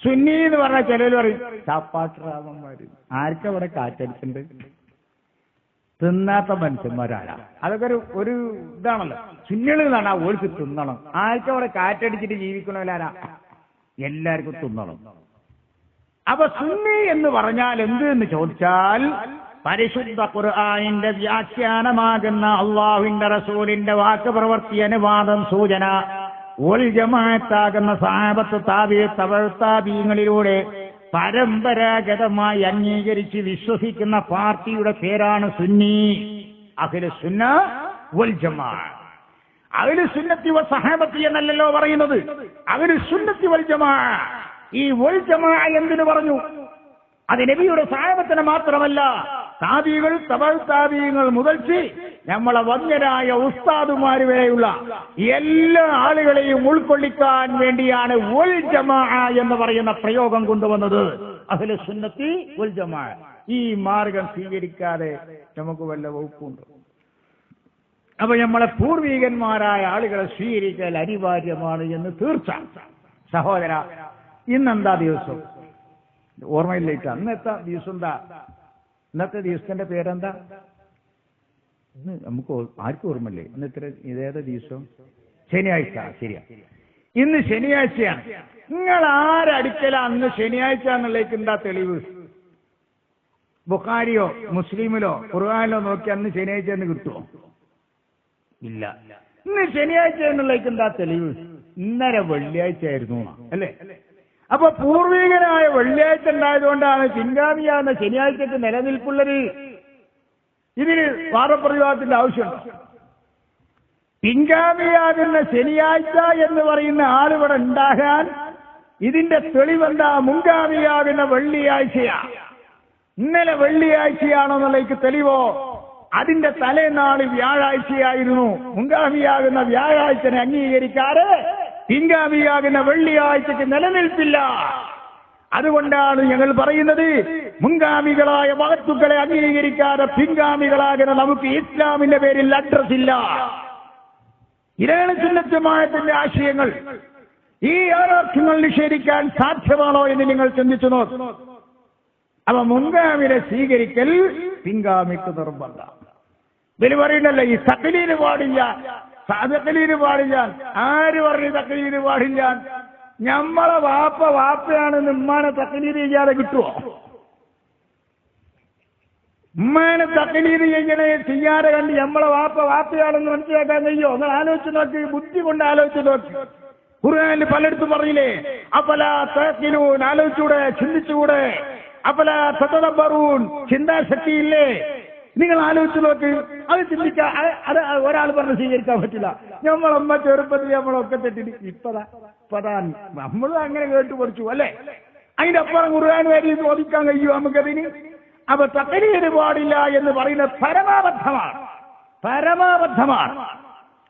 സുന്നി എന്ന് പറഞ്ഞാൽ ചിലർ പറയും ചാപ്പാട്ടറാമന്മാര് ആർക്കവിടെ കാറ്റടിച്ചിട്ടുണ്ട് തിന്നാത്ത മനുഷ്യന്മാരാരാ. അതൊക്കെ ഒരു ഒരു ഇതാണല്ലോ. സുന്നികൾ എന്നാണ് ഓൾക്ക് തിന്നണം. ആർക്കവിടെ കാറ്റടിച്ചിട്ട് ജീവിക്കണവരാരാ എല്ലാവർക്കും തിന്നണം. അപ്പൊ സുന്നി എന്ന് പറഞ്ഞാൽ എന്ത് എന്ന് ചോദിച്ചാൽ പരിശുദ്ധ ഖുർആനിന്റെ വ്യാഖ്യാനമാകുന്ന അള്ളാഹുവിന്റെ റസൂലിന്റെ വാക്ക് പ്രവർത്തി അനുവാദം സൂചന. ജമാഅത്താകുന്ന സാഹബത്ത് താബി തവഴ്ത്താബീങ്ങളിലൂടെ പരമ്പരാഗതമായി അംഗീകരിച്ച് വിശ്വസിക്കുന്ന പാർട്ടിയുടെ പേരാണ് സുന്നി. അഖില സുന്ന വൽ ജമാ. അവർ സുന്നത്തി വ സഹാബത്തി എന്നല്ലല്ലോ പറയുന്നത്. അവർ സുന്നത്തി വൽ ജമാ. ഈ വൽ ജമാ എന്തിനു പറഞ്ഞു? അത് നബിയുടെ സഹാബത്തിന് മാത്രമല്ല. താബികൾ തബൽ താബീങ്ങൾ മുതൽച്ച് നമ്മളെ വന്യരായ ഉസ്താദുമാർ വരെയുള്ള എല്ലാ ആളുകളെയും ഉൾക്കൊള്ളിക്കാൻ വേണ്ടിയാണ് ഉൽ ജമാ എന്ന് പറയുന്ന പ്രയോഗം കൊണ്ടുവന്നത്. അഹ്ലു സുന്നത്തി ഉൽ ജമാ. ഈ മാർഗം സ്വീകരിക്കാതെ നമുക്ക് വല്ല വകുപ്പുണ്ട്. അപ്പൊ നമ്മളെ പൂർവികന്മാരായ ആളുകളെ സ്വീകരിക്കൽ അനിവാര്യമാണ് എന്ന് തീർച്ച. സഹോദര ഇന്നെന്താ ദിവസം? ഓർമ്മയിലേക്ക് അന്നെത്താ ദിവസം എന്താ? ഇന്നത്തെ ദിവസത്തിന്റെ പേരെന്താ? ഇന്ന് നമുക്ക് ആർക്കും ഓർമ്മല്ലേ ഇന്ന് ഇത്ര ഇതേത ദിവസം? ശനിയാഴ്ച. ശരിയാ. ഇന്ന് ശനിയാഴ്ചയാണ്. നിങ്ങൾ ആരടിക്കല അന്ന് ശനിയാഴ്ച എന്നുള്ളേക്ക് എന്താ തെളിവ്? ബുഖാരിയോ മുസ്ലിമിലോ ഖുർആാനിലോ നോക്കി അന്ന് ശനിയാഴ്ച എന്ന് കിട്ടുമോ ഇല്ല. ഇന്ന് ശനിയാഴ്ച എന്നുള്ളേക്ക് എന്താ തെളിവ്? ഇന്നലെ വെള്ളിയാഴ്ച ആയിരുന്നു. അല്ലേ? അപ്പൊ പൂർവികനായ വെള്ളിയാഴ്ച ഉണ്ടായതുകൊണ്ടാണ് ചിങ്കാമിയാകുന്ന ശനിയാഴ്ചക്ക് നിലനിൽപ്പുള്ളത്. ഇതിന് വാദപ്രതിവാദത്തിന്റെ ആവശ്യമുണ്ട്. പിൻഗാമിയാകുന്ന ശനിയാഴ്ച എന്ന് പറയുന്ന ആളിവിടെ ഉണ്ടാകാൻ ഇതിന്റെ തെളിവെന്താ? മുൻഗാമിയാകുന്ന വെള്ളിയാഴ്ചയാ. ഇന്നലെ വെള്ളിയാഴ്ചയാണെന്നുള്ളതിക്ക് തെളിവോ? അതിന്റെ തലേനാൾ വ്യാഴാഴ്ചയായിരുന്നു. മുൻഗാമിയാകുന്ന വ്യാഴാഴ്ചനെ അംഗീകരിക്കാതെ പിൻഗാമിയാകുന്ന വെള്ളിയാഴ്ചക്ക് നിലനിൽപ്പില്ല. അതുകൊണ്ടാണ് ഞങ്ങൾ പറയുന്നത് മുൻഗാമികളായ മഹത്തുക്കളെ അംഗീകരിക്കാതെ പിൻഗാമികളാകുന്ന നമുക്ക് ഇസ്ലാമിന്റെ പേരിൽ അഡ്രസ് ഇല്ല. ഇതാണ് സുന്നത്തമായത്തിന്റെ ആശയങ്ങൾ. ഈ ആരാധ്യങ്ങൾ നിഷേധിക്കാൻ സാധ്യമാണോ എന്ന് നിങ്ങൾ ചിന്തിച്ചു നോക്കും. അവ മുൻഗാമിനെ സ്വീകരിക്കൽ പിൻഗാമിക്ക് നിർബന്ധം. ഇതിൽ പറയുന്നല്ലോ ഈ തക്കലീന് പാടില്ല. തക്കലീന് പാടില്ല. ആര് പറഞ്ഞു തക്കലീന് പാടില്ല? ഞമ്മളെ വാപ്പ വാപ്പയാണെന്ന് ഉമ്മാനെ തക്കലീന് ചെയ്യാതെ കിട്ടുമോ ഉമ്മാനെ തക്കലീന് ചെയ്യണേ ചെയ്യാതെ കണ്ട് ഞമ്മളെ വാപ്പ വാപ്പയാണെന്ന് മനസ്സിലാക്കാൻ കഴിയോ? നിങ്ങൾ ആലോചിച്ച് നോക്കി ബുദ്ധി കൊണ്ട് ആലോചിച്ച് നോക്കി. ഖുർആനിൽ പലയിടത്തും പറഞ്ഞില്ലേ അപ്പല തക്കിലൂൻ ആലോചിച്ചൂടെ ചിന്തിച്ചുകൂടെ. അപ്പല ചിന്താശക്തി ചിന്താശക്തിയില്ലേ? നിങ്ങൾ ആലോചിച്ച് നോക്ക്. അത് ചിന്തിക്കാൻ അത് ഒരാൾ പറഞ്ഞ് സ്വീകരിക്കാൻ പറ്റില്ല. നമ്മളമ്മ ചെറുപ്പത്തിൽ നമ്മളൊക്കെ തെറ്റിട്ട് ഇപ്പതാ ഇപ്പതാ നമ്മളും അങ്ങനെ കേട്ട് പഠിച്ചു അല്ലേ? അതിന്റെ അപ്പുറം ഖുർആൻ വരി ചോദിക്കാൻ കഴിയുമോ നമുക്കതിന്? അപ്പൊ തക്കരീര് പാടില്ല എന്ന് പറയുന്നത് പരമാബദ്ധമാണ്. പരമാബദ്ധമാണ്.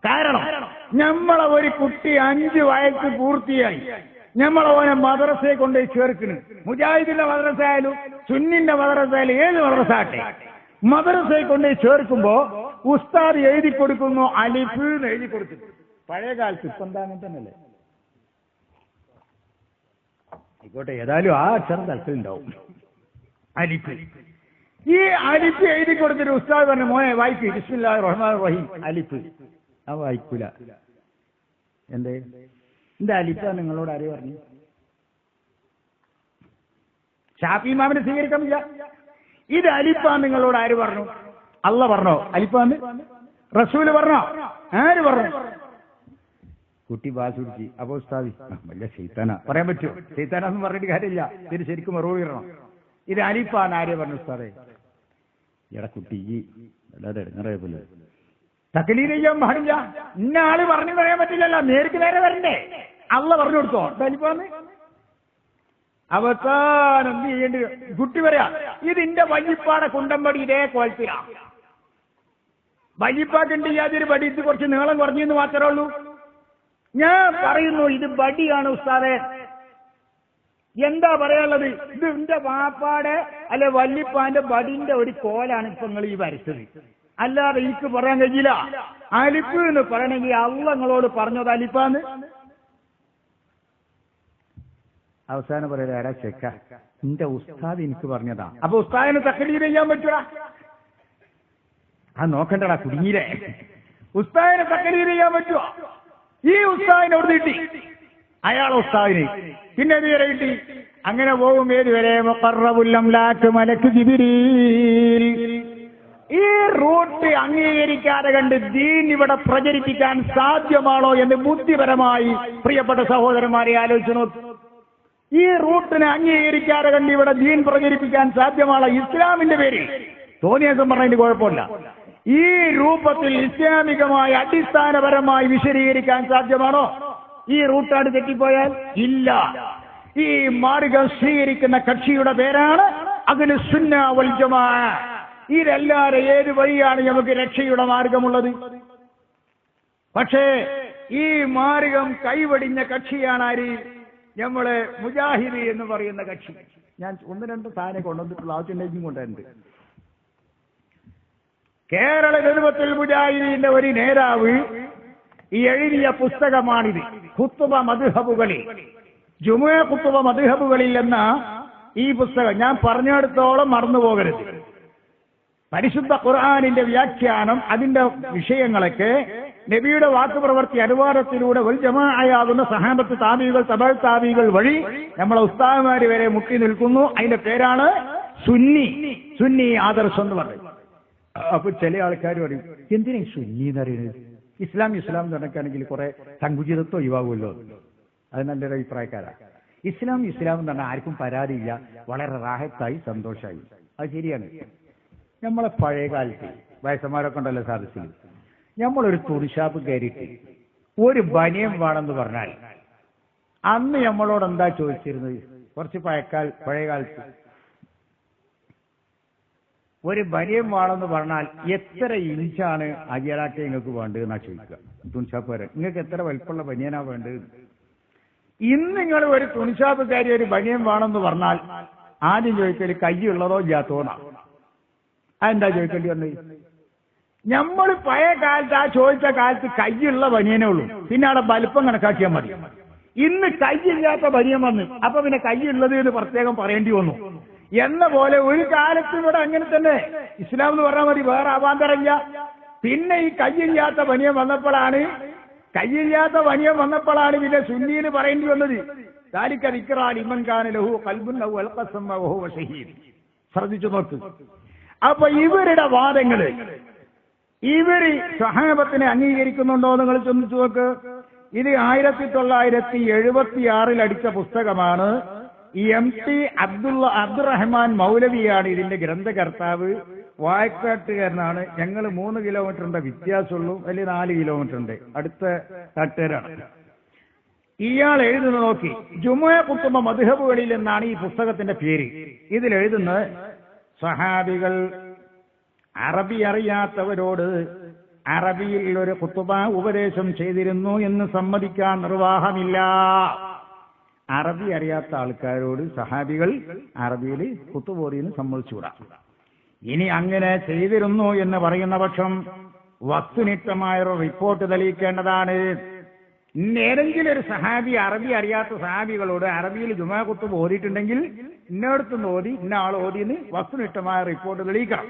കാരണം നമ്മളെ ഒരു കുട്ടി അഞ്ച് വയസ്സ് പൂർത്തിയായി. നമ്മളെ ഓനെ മദ്രസയെ കൊണ്ടുപോയി ചേർക്കുന്നു. മുജാഹിദിന്റെ മദ്രസ ആയാലും സുന്നിന്റെ മദ്രസ ആയാലും ഏത് മദ്രസ ആട്ടെ മദ്രസയെ കൊണ്ട് ചേർക്കുമ്പോ ഉസ്താദ് എഴുതി കൊടുക്കുന്നു അലിഫ് എന്ന് എഴുതി കൊടുത്തു പഴയ കാലത്ത് ഇപ്പൊ എന്താ അങ്ങനെ തന്നെയല്ലേ? ആയിക്കോട്ടെ ഏതായാലും ആ അക്ഷരം തലത്തിൽ ഉണ്ടാവും. അലിഫ്. ഈ അലിഫ് എഴുതി കൊടുത്തിട്ട് ഉസ്താദ് പറഞ്ഞു മോനെ വായിക്ക്. ബിസ്മില്ലാ റഹ്മാൻ റഹീം. അലിഫ്. ആ വായിക്കൂല. എന്തേ? എന്റെ അലിഫ നിങ്ങളോട് ആര് പറഞ്ഞു? ഷാഫി മാമിനെ സ്വീകരിക്കണില്ല ഇത് അലിഫാ നിങ്ങളോട് ആര് പറഞ്ഞു? അല്ല പറഞ്ഞോ. അലിഫാന്ന് റസൂൽ പറഞ്ഞോ? ആര് പറഞ്ഞു? കുട്ടി ബാസ് പിടിച്ച് അപ്പോ ഉസ്താദി ശൈത്താന. പറയാൻ പറ്റുമോ ശൈത്താനെന്ന് പറഞ്ഞിട്ട് കാര്യമില്ല. ഇതിന് ശരിക്കും മറുപടി ഇടണം ഇത് അലിഫാൻ ആര് പറഞ്ഞു ഉസ്താദെ? എടാ കുട്ടി ഇടങ്ങറേ പോലെ തക്കലീൽ ചെയ്യാൻ പാടില്ല. ഇന്ന ആൾ പറഞ്ഞു പറയാൻ പറ്റില്ലല്ലോ. നേർക്ക് നേരെ വരണ്ടേ. അള്ള പറഞ്ഞു കൊടുത്തോ. തനിപ്പാന്ന് അവസാനം എന്ത് ചെയ്യേണ്ടി? കുട്ടി പറയാ ഇതിന്റെ വലിപ്പാടെ കുണ്ടമ്പടി ഇതേ കോലത്തിലാ. വല്യപ്പാക്കുണ്ട് യാതൊരു ഇത് കുറച്ച് നീളം കുറഞ്ഞു എന്ന് മാത്രമേ ഉള്ളൂ. ഞാൻ പറയുന്നു ഇത് വടിയാണ് ഉസ്താദെ. എന്താ പറയാനുള്ളത്? ഇത് എന്റെ വാപ്പാടെ അല്ലെ വല്ലിപ്പാന്റെ വടിന്റെ ഒരു കോലാണ് ഇപ്പൊ നിങ്ങൾ ഈ വരച്ചത്. അല്ലാതെ എനിക്ക് പറയാൻ കഴിയില്ല. അലിപ്പ് എന്ന് പറയണമെങ്കിൽ അള്ള നിങ്ങളോട് പറഞ്ഞത് അലിപ്പാന്ന് അവസാനം പറയുന്നത് ആരാ ചെക്ക നിന്റെ ഉസ്താദ് എനിക്ക് പറഞ്ഞതാ. അപ്പൊ ഉസ്താദിനെ തക്കലീർ ചെയ്യാൻ പറ്റൂടാ? ആ നോക്കണ്ടടാ കുടുങ്ങിയില്ലേ? ഉസ്താദിനെ തക്കലീർ ചെയ്യാൻ പറ്റുമോ ഈ ഉസ്താദിനെ അവിടെ കിട്ടി. അയാൾ ഉസ്താദിന് പിന്നെ ഏത് വരെ കിട്ടി. അങ്ങനെ പോകും ഏത് വരെ? മുഖറബുല്ലംലാക്ക് മലക്ക് ജിബിരീൽ. ഈ റൂട്ട് അംഗീകരിക്കാതെ കണ്ട് ദീൻ ഇവിടെ പ്രചരിപ്പിക്കാൻ സാധ്യമാണോ എന്ന് ബുദ്ധിപരമായി പ്രിയപ്പെട്ട സഹോദരന്മാരെ ആലോചിച്ചു നോക്ക്. ഈ റൂട്ടിനെ അംഗീകരിക്കാതെ കണ്ട് ഇവിടെ ദീൻ പ്രചരിപ്പിക്കാൻ സാധ്യമാണ് ഇസ്ലാമിന്റെ പേരിൽ? തോന്നിയസം പറഞ്ഞതിന് കുഴപ്പമില്ല. ഈ രൂപത്തിൽ ഇസ്ലാമികമായി അടിസ്ഥാനപരമായി വിശദീകരിക്കാൻ സാധ്യമാണോ? ഈ റൂട്ടാണ് തെറ്റിപ്പോയാൽ? ഇല്ല. ഈ മാർഗം സ്വീകരിക്കുന്ന കക്ഷിയുടെ പേരാണ് അതിന് സുന്ന വൽ ജമാ. ഇതല്ലാതെ ഏത് വഴിയാണ് നമുക്ക് രക്ഷയുടെ മാർഗമുള്ളത്? പക്ഷേ ഈ മാർഗം കൈവടിഞ്ഞ കക്ഷിയാണ് ആര്? നമ്മൾ മുജാഹിദി എന്ന് പറയുന്ന കക്ഷി. ഞാൻ ഒന്ന് രണ്ട് സാധനം കൊണ്ടുവന്നിട്ടുള്ള ആവശ്യം കൊണ്ടുവരുന്നുണ്ട് കേരള രൂപത്തിൽ മുജാഹിദീന്റെ ഒരു നേതാവ് ഈ എഴുതിയ പുസ്തകമാണിത്. കുത്തുബ മധുഹബുകളിൽ ജുമുഅ കുത്തുബ മധുഹബുകളിൽ എന്ന ഈ പുസ്തകം ഞാൻ പറഞ്ഞെടുത്തോളം മറന്നു പോകരുത് പരിശുദ്ധ ഖുർആാനിന്റെ വ്യാഖ്യാനം അതിന്റെ വിഷയങ്ങളൊക്കെ നബിയുടെ വാക്കുപ്രവർത്തി അനുവാദത്തിലൂടെ ഒരു ജമാഅയാകുന്ന സഹാബത്ത് താബികൾ തബൽ താബികൾ വഴി നമ്മളെ ഉസ്താദുമാര് വരെ മുട്ടി നിൽക്കുന്നു. അതിന്റെ പേരാണ് സുന്നി. സുന്നി ആദർശം എന്ന് പറയും. അപ്പൊ ചില ആൾക്കാർ പറയും എന്തിനാ സുന്നി എന്ന് അറിയുന്നത് ഇസ്ലാം ഇസ്ലാം പറഞ്ഞാണെങ്കിൽ കുറെ സങ്കുചിതത്വം ഒഴിവാകുമല്ലോ. അത് നല്ലൊരു അഭിപ്രായക്കാരാണ് ഇസ്ലാം ഇസ്ലാം എന്ന് പറഞ്ഞാൽ ആർക്കും പരാതിയില്ല. വളരെ റാഹത്തായി സന്തോഷമായി അത് ശരിയാണ്. നമ്മളെ പഴയ കാലത്ത് വയസ്സന്മാരൊക്കെ ഉണ്ടല്ലോ സാധിച്ചില്ല നമ്മളൊരു തുണിഷാപ്പ് കയറിയിട്ട് ഒരു ബനിയം വേണമെന്ന് പറഞ്ഞാൽ അന്ന് നമ്മളോട് എന്താ ചോദിച്ചിരുന്നത്? കുറച്ച് പഴയക്കാൽ പഴയ കാലത്ത്. ഒരു ബനിയം വേണമെന്ന് പറഞ്ഞാൽ എത്ര ഇഞ്ചാണ് അയ്യറാട്ടെ നിങ്ങൾക്ക് വേണ്ടത് എന്നാ ചോദിക്കുക. തുണിഷാപ്പുകാരൻ നിങ്ങൾക്ക് എത്ര വലിപ്പമുള്ള ബനിയനാ വേണ്ടത്? ഇന്ന് നിങ്ങൾ ഒരു തുണിഷാപ്പുകാരി ഒരു ബനിയം വേണമെന്ന് പറഞ്ഞാൽ ആദ്യം ചോദിക്കൽ കയ്യുള്ളതോ ഇല്ലാത്തതോന്നാ അതെന്താ ചോദിക്കേണ്ടി വന്നത്? നമ്മൾ പഴയ കാലത്ത് ആ ചോദിച്ച കാലത്ത് കയ്യുള്ള ബനിയനേ ഉള്ളൂ. പിന്നെ അവിടെ വലിപ്പം കണക്കാക്കിയാൽ മതി. ഇന്ന് കയ്യില്ലാത്ത ബനിയൻ വന്ന് അപ്പൊ പിന്നെ കയ്യുള്ളത് എന്ന് പ്രത്യേകം പറയേണ്ടി വന്നു. എന്ന പോലെ ഒരു കാലത്ത് ഇവിടെ അങ്ങനെ തന്നെ. ഇസ്ലാം എന്ന് പറഞ്ഞാൽ മതി വേറെ അവാന്തരമില്ല. പിന്നെ ഈ കയ്യില്ലാത്ത ബനിയൻ വന്നപ്പോഴാണ് കയ്യില്ലാത്ത ബനിയൻ വന്നപ്പോഴാണ് പിന്നെ സുന്നീന് പറയേണ്ടി വന്നത്. ദാലിക്ക ദിക്റാൻ ഇമൻ ഖാൻ ലഹു കൽബുൻ ശ്രദ്ധിച്ചു നോക്ക്. അപ്പൊ ഇവരുടെ വാദങ്ങൾ ഇവർ സഹാബത്തിനെ അംഗീകരിക്കുന്നുണ്ടോ നിങ്ങൾ ചിന്തിച്ചു നോക്ക്. ഇത് ആയിരത്തി തൊള്ളായിരത്തി എഴുപത്തി ആറിൽ അടിച്ച പുസ്തകമാണ്. എം ടി അബ്ദുള്ള അബ്ദുറഹ്മാൻ മൗലവിയാണ് ഇതിന്റെ ഗ്രന്ഥകർത്താവ്. വായക്കാട്ടുകാരനാണ്. ഞങ്ങൾ മൂന്ന് കിലോമീറ്ററിന്റെ വ്യത്യാസമുള്ളൂ. അല്ലെങ്കിൽ നാല് കിലോമീറ്റർ ഉണ്ട് അടുത്ത തട്ടുകാരാണ് ഇയാൾ എഴുതുന്നത് നോക്കി. ജുമുഅ കുത്തുമ്പ മധുഹബുകളിൽ എന്നാണ് ഈ പുസ്തകത്തിന്റെ പേര്. ഇതിൽ എഴുതുന്നത് സഹാബികൾ അറബി അറിയാത്തവരോട് അറബിയിൽ ഒരു കുത്തുബ ഉപദേശം ചെയ്തിരുന്നു എന്ന് സമ്മതിക്കാൻ നിർവാഹമില്ല. അറബി അറിയാത്ത ആൾക്കാരോട് സഹാബികൾ അറബിയിൽ കുത്തുപോതിന്ന് സമ്മതിച്ചുകൂടാ. ഇനി അങ്ങനെ ചെയ്തിരുന്നു എന്ന് പറയുന്ന പക്ഷം വസ്തുനിഷ്ഠമായൊരു റിപ്പോർട്ട് തെളിയിക്കേണ്ടതാണ്. ഇന്ന് ഏതെങ്കിലും ഒരു സഹാബി അറബി അറിയാത്ത സഹാബികളോട് അറബിയിൽ ജുമാ കുത്തുബ് ഓതിയിട്ടുണ്ടെങ്കിൽ ഇന്നടത്തുനിന്ന് ഓതി ഇന്ന ആൾ ഓതിന്ന് വസ്തുനിഷ്ഠമായ റിപ്പോർട്ട് തെളിയിക്കണം.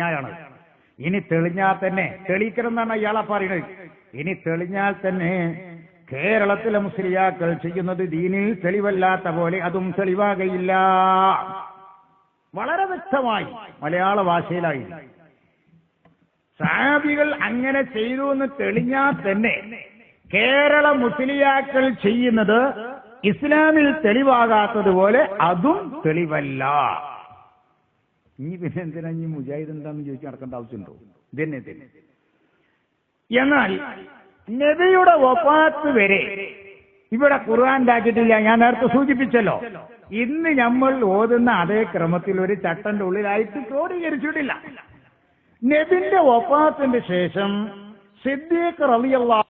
ഞാനാണ് ഇനി തെളിഞ്ഞാൽ തന്നെ തെളിയിക്കണം എന്നാണ് ഇയാളെ പറയുന്നത്. ഇനി തെളിഞ്ഞാൽ തന്നെ കേരളത്തിലെ മുസ്ലിയാക്കൾ ചെയ്യുന്നത് ദീനിൽ തെളിവല്ലാത്ത പോലെ അതും തെളിവാകയില്ല. വളരെ വ്യക്തമായി മലയാള ഭാഷയിലായി. സഹാബികൾ അങ്ങനെ ചെയ്തു എന്ന് തെളിഞ്ഞാൽ തന്നെ കേരള മുസ്ലിയാക്കൾ ചെയ്യുന്നത് ഇസ്ലാമിൽ തെളിവാകാത്തതുപോലെ അതും തെളിവല്ല. ഇനി പിന്നെ എന്തിനാ ഈ മുജാഹിദ് എന്താന്ന് ചോദിച്ചു നടക്കേണ്ട ആവശ്യമുണ്ടോ? ഇതന്നെ തന്നെ എന്നാൽ നബിയുടെ വഫാത്ത് വരെ ഇവിടെ ഖുർആൻ ഉണ്ടാക്കിയിട്ടില്ല ഞാൻ നേരത്തെ സൂചിപ്പിച്ചല്ലോ. ഇന്ന് നമ്മൾ ഓതുന്ന അതേ ക്രമത്തിൽ ഒരു ചട്ടന്റെ ഉള്ളിലായിട്ട് ക്രോഡീകരിച്ചിട്ടില്ല. നബിന്റെ വഫാത്തിന്റെ ശേഷം സിദ്ദീഖ് റളിയല്ലാഹു